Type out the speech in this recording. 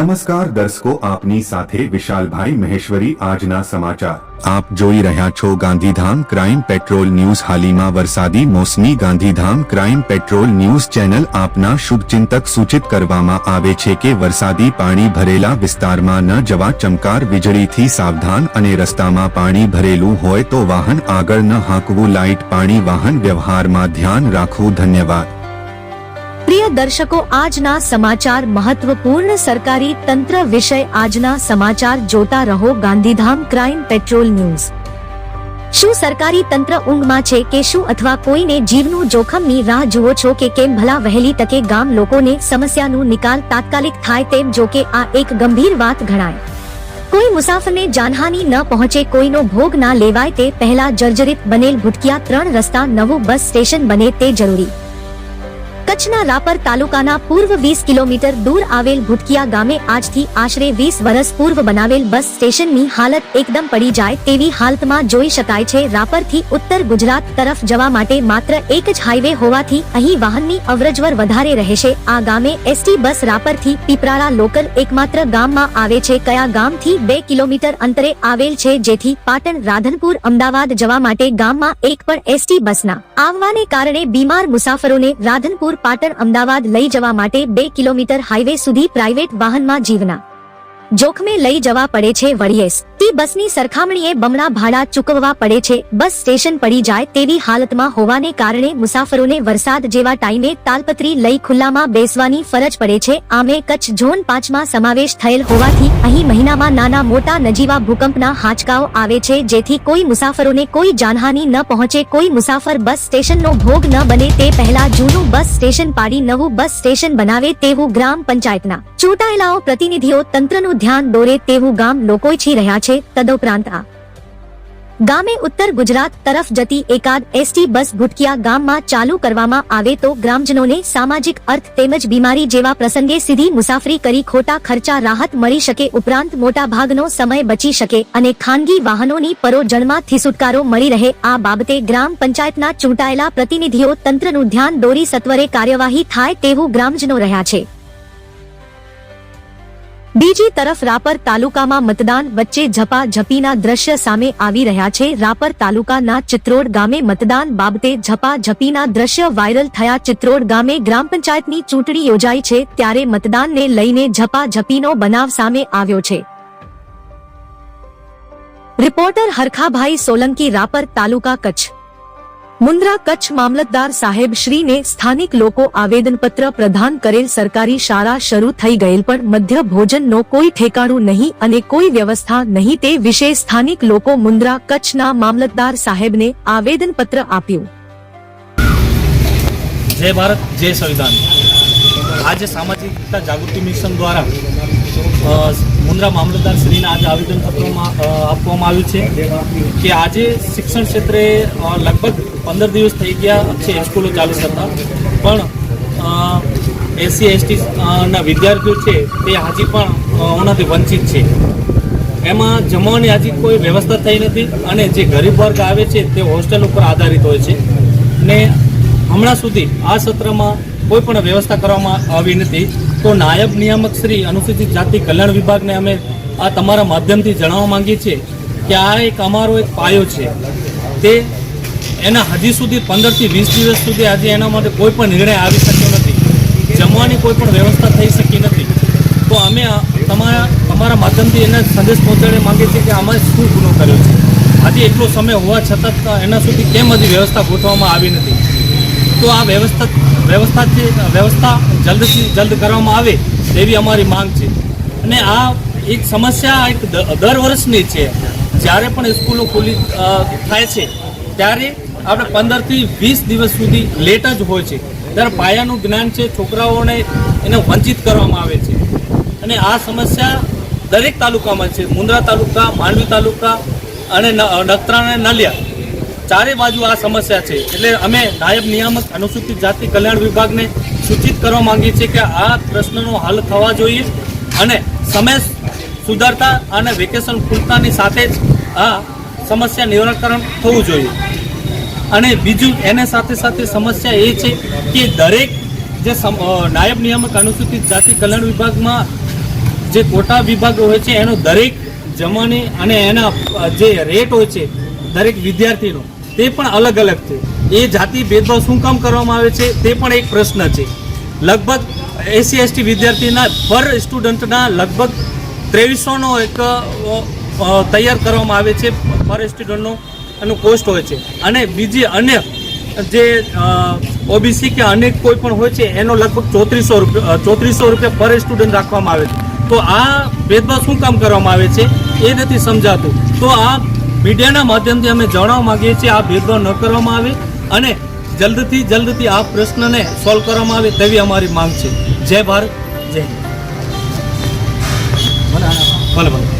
નમસ્કાર દર્શકો, આપની સાથે વિશાલભાઈ મહેશ્વરી આજના સમાચાર. આપ જોઈ રહ્યા છો ગાંધીધામ ક્રાઇમ પેટ્રોલ ન્યૂઝ હાલીમાં વરસાદી મોસમી Gandhidham crime patrol news channel આપના શુભચિંતક સૂચિત કરવામાં આવે છે કે વરસાદી પાણી ભરેલા વિસ્તારમાં ન જવા ચમકાર વીજળીથી સાવધાન અને રસ્તામાં પાણી ભરેલું હોય તો વાહન આગળ ન હાંકવું, લાઇટ, પાણી, વાહન વ્યવહારમાં ધ્યાન રાખવું, ધન્યવાદ. પ્રિય દર્શકો આજના સમાચાર મહત્વપૂર્ણ સરકારી તંત્ર વિષય આજના સમાચાર જોતા રહો ગાંધીધામ ક્રાઇમ પેટ્રોલ ન્યૂઝ. શું સરકારી તંત્ર ઊંઘમાં છે કે શું અથવા કોઈને જીવનું જોખમની રાહ જુઓ છો કે કેમ ભલા વહેલી તકે ગામ લોકોને સમસ્યાનું નિકાલ તાત્કાલિક થાય તેમ જો કે આ એક ગંભીર વાત ગણાય. કોઈ મુસાફરને જાનહાની ન પહોંચે કોઈનો ભોગ ના લેવાય તે પહેલા જર્જરિત બનેલ ભૂટકિયા ત્રણ રસ્તા નવું બસ સ્ટેશન બને તે જરૂરી. કચ્છના રાપર તાલુકાના પૂર્વ 20 કિલોમીટર દૂર આવેલ ભૂટકિયા ગામે આજથી આશરે 20 વર્ષ પૂર્વ બનાવેલ બસ સ્ટેશનની હાલત એકદમ પડી જાય તેવી હાલતમાં જોઈ શકાય છે. રાપરથી ઉત્તર ગુજરાત તરફ જવા માટે માત્ર એક જ હાઈવે હોવાથી અહીં વાહનની અવરજવર વધારે રહેશે. આ ગામે એસટી બસ રાપરથી પીપરાળા લોકલ એકમાત્ર ગામમાં આવે છે. કયા ગામથી બે કિલોમીટર અંતરે આવેલ છે જેથી પાટણ રાધનપુર અમદાવાદ જવા માટે ગામમાં એક પણ એસટી બસના આવવાને કારણે બીમાર મુસાફરોને રાધનપુર પાટણ અમદાવાદ લઈ જવા માટે બે કિલોમીટર હાઈવે સુધી પ્રાઇવેટ વાહનમાં જીવના. જોખમે લઈ જવા પડે છે વળીએસ ટી બસની સરખામણીએ બમણા ભાડા ચૂકવવા પડે છે. બસ સ્ટેશન પડી જાય તેવી હાલતમાં હોવાને કારણે મુસાફરોને વરસાદ જેવા ટાઈમે તાલપત્રી લઈ ખુલ્લામાં બેસવાની ફરજ પડે છે. આમે કચ્છ ઝોન પાંચમાં સમાવેશ થયેલ હોવાથી અહીં મહિનામાં નાના મોટા નજીવા ભૂકંપના હાંચકાઓ આવે છે. જેથી કોઈ મુસાફરોને કોઈ જાનહાની ન પહોંચે. કોઈ મુસાફર બસ સ્ટેશનનો ભોગ ન બને તે પહેલા જૂનું બસ સ્ટેશન પાડી નવું બસ સ્ટેશન બનાવે તેવું ગ્રામ પંચાયતના ચૂંટાયેલાઓ પ્રતિનિધિઓ તંત્રનું ધ્યાન દોરે તેવું ગામ લોકો ઈચ્છી રહ્યા છે તદુપરાંત આ ગામે ઉત્તર ગુજરાત તરફ જતી એકાદ એસટી બસ ભૂટકિયા ગામમાં ચાલુ કરવામાં આવે તો ગ્રામજનોને સામાજિક અર્થ તેમજ બીમારી જેવા પ્રસંગે સીધી મુસાફરી કરી ખોટા ખર્ચા રાહત મળી શકે, ઉપરાંત મોટા ભાગનો સમય બચી શકે અને ખાનગી વાહનોની પરોજણમાંથી છુટકારો મળી રહે. આ બાબતે ગ્રામ પંચાયતના ચૂંટાયેલા પ્રતિનિધિઓ તંત્રનું ધ્યાન દોરી સત્વરે કાર્યવાહી થાય તેવું ગ્રામજનો રહ્યા છે. બીજી તરફ રાપર તાલુકામાં મતદાન વચ્ચે ઝપા ઝપીના દ્રશ્ય સામે આવી રહ્યા છે. રાપર તાલુકાના ચિત્રોડ ગામે મતદાન બાબતે ઝપા ઝપીના દ્રશ્ય વાયરલ થયા. ચિત્રોડ ગામે ગ્રામ પંચાયતની ચૂંટણી યોજાઈ છે ત્યારે મતદાનને લઈને ઝપા ઝપીનો બનાવ સામે આવ્યો છે. રિપોર્ટર હરખાભાઈ સોલંકી, રાપર તાલુકા કચ્છ. મુન્દ્રા કચ્છ મામલતદાર સાહેબ શ્રીને સ્થાનિક લોકો આવેદનપત્ર પ્રદાન કરેલ સરકારી શાળા શરૂ થઈ ગયેલ પણ મધ્ય ભોજનનો કોઈ ઠેકાણું નહીં અને કોઈ વ્યવસ્થા નહીં તે વિશે સ્થાનિક લોકો મુન્દ્રા કચ્છના મામલતદાર સાહેબને આવેદનપત્ર આપ્યું. જય ભારત, જય સંવિધાન. આજે સામાજિકતા જાગૃતિ મિશન દ્વારા મુન્દ્રા મામલતદારશ્રીને આજે આવેદનપત્રમાં આપવામાં આવ્યું છે કે આજે શિક્ષણ ક્ષેત્રે લગભગ પંદર દિવસ થઈ ગયા છે સ્કૂલો ચાલુ કરતા પણ એસસી, એસટી ના વિદ્યાર્થીઓ છે તે હજી પણ ઓનાથી વંચિત છે. એમાં જમવાની હજી કોઈ વ્યવસ્થા થઈ નથી અને જે ગરીબ વર્ગ આવે છે તે હોસ્ટેલ ઉપર આધારિત હોય છે. ને હમણાં સુધી આ સત્રમાં કોઈ પણ વ્યવસ્થા કરવામાં આવી નથી. તો નાયબ નિયામક શ્રી અનુસૂચિત જાતિ કલ્યાણ વિભાગને અમે આ તમારા માધ્યમથી જણાવવા માંગીએ છીએ કે આ એક અમારો એક પાયો છે. તે એના હજી સુધી પંદરથી વીસ દિવસ સુધી આજે એના માટે કોઈ પણ નિર્ણય આવી શક્યો નથી. જમવાની કોઈ પણ વ્યવસ્થા થઈ શકી નથી. તો અમે તમારા તમારા માધ્યમથી એને સંદેશ પહોંચાડવા માંગીએ છીએ કે આમાં શું ગુનો કર્યો છે. આજે એટલો સમય હોવા છતાં એના સુધી કેમ હજી વ્યવસ્થા ગોઠવવામાં આવી નથી. તો આ વ્યવસ્થા વ્યવસ્થા છે વ્યવસ્થા જલ્દથી જલ્દ કરવામાં આવે તેવી અમારી માંગ છે. અને આ એક સમસ્યા એક દર વર્ષની છે. જ્યારે પણ સ્કૂલો ખુલ્લી થાય છે, ત્યારે આપણે પંદરથી વીસ દિવસ સુધી લેટ જ હોય છે. ત્યારે પાયાનું જ્ઞાન છે, છોકરાઓને એને વંચિત કરવામાં આવે છે. અને આ સમસ્યા દરેક તાલુકામાં છે. મુન્દ્રા તાલુકા, માંડવી તાલુકા અને નખત્રાણા અને નલિયા. ચારે બાજુ આ સમસ્યા છે. એટલે અમે નાયબ નિયામક અનુસૂચિત જાતિ કલ્યાણ વિભાગને સૂચિત કરવા માંગીએ છીએ કે આ પ્રશ્નનો હલ થવા જોઈએ અને સમય સુધારતા અને વેકેશન ખુલતાની સાથે જ આ સમસ્યા નિરાકરણ થવું જોઈએ. અને બીજું એને સાથે સાથે સમસ્યા એ છે કે દરેક જે નાયબ નિયામક અનુસૂચિત જાતિ કલ્યાણ વિભાગમાં જે કોટા વિભાગ હોય છે, એનો દરેક જમવાની અને એના જે રેટ હોય છે, દરેક વિદ્યાર્થીનો તે પણ અલગ અલગ છે. એ જાતિ ભેદભાવ શું કામ કરવામાં આવે છે તે પણ એક પ્રશ્ન છે. લગભગ એસસી એસટી વિદ્યાર્થીના પર સ્ટુડન્ટના લગભગ ત્રેવીસોનો એક તૈયાર કરવામાં આવે છે પર સ્ટુડન્ટનો એનું કોસ્ટ હોય છે. અને બીજી અન્ય જે ઓબીસી કે અનેક કોઈ પણ હોય છે એનો લગભગ ચોત્રીસો રૂપિયા ચોત્રીસો રૂપિયા પર સ્ટુડન્ટ રાખવામાં આવે છે. તો આ ભેદભાવ શું કામ કરવામાં આવે છે એ નથી સમજાતું. તો આ મીડિયાના માધ્યમથી અમે જણાવવા માંગીએ છીએ આ ભેદભાવ ન કરવામાં આવે અને જલ્દથી જલ્દથી આ પ્રશ્નને સોલ્વ કરવામાં આવે તેવી અમારી માંગ છે. જય ભારત, જય હિન્દ. ભલે ભલે.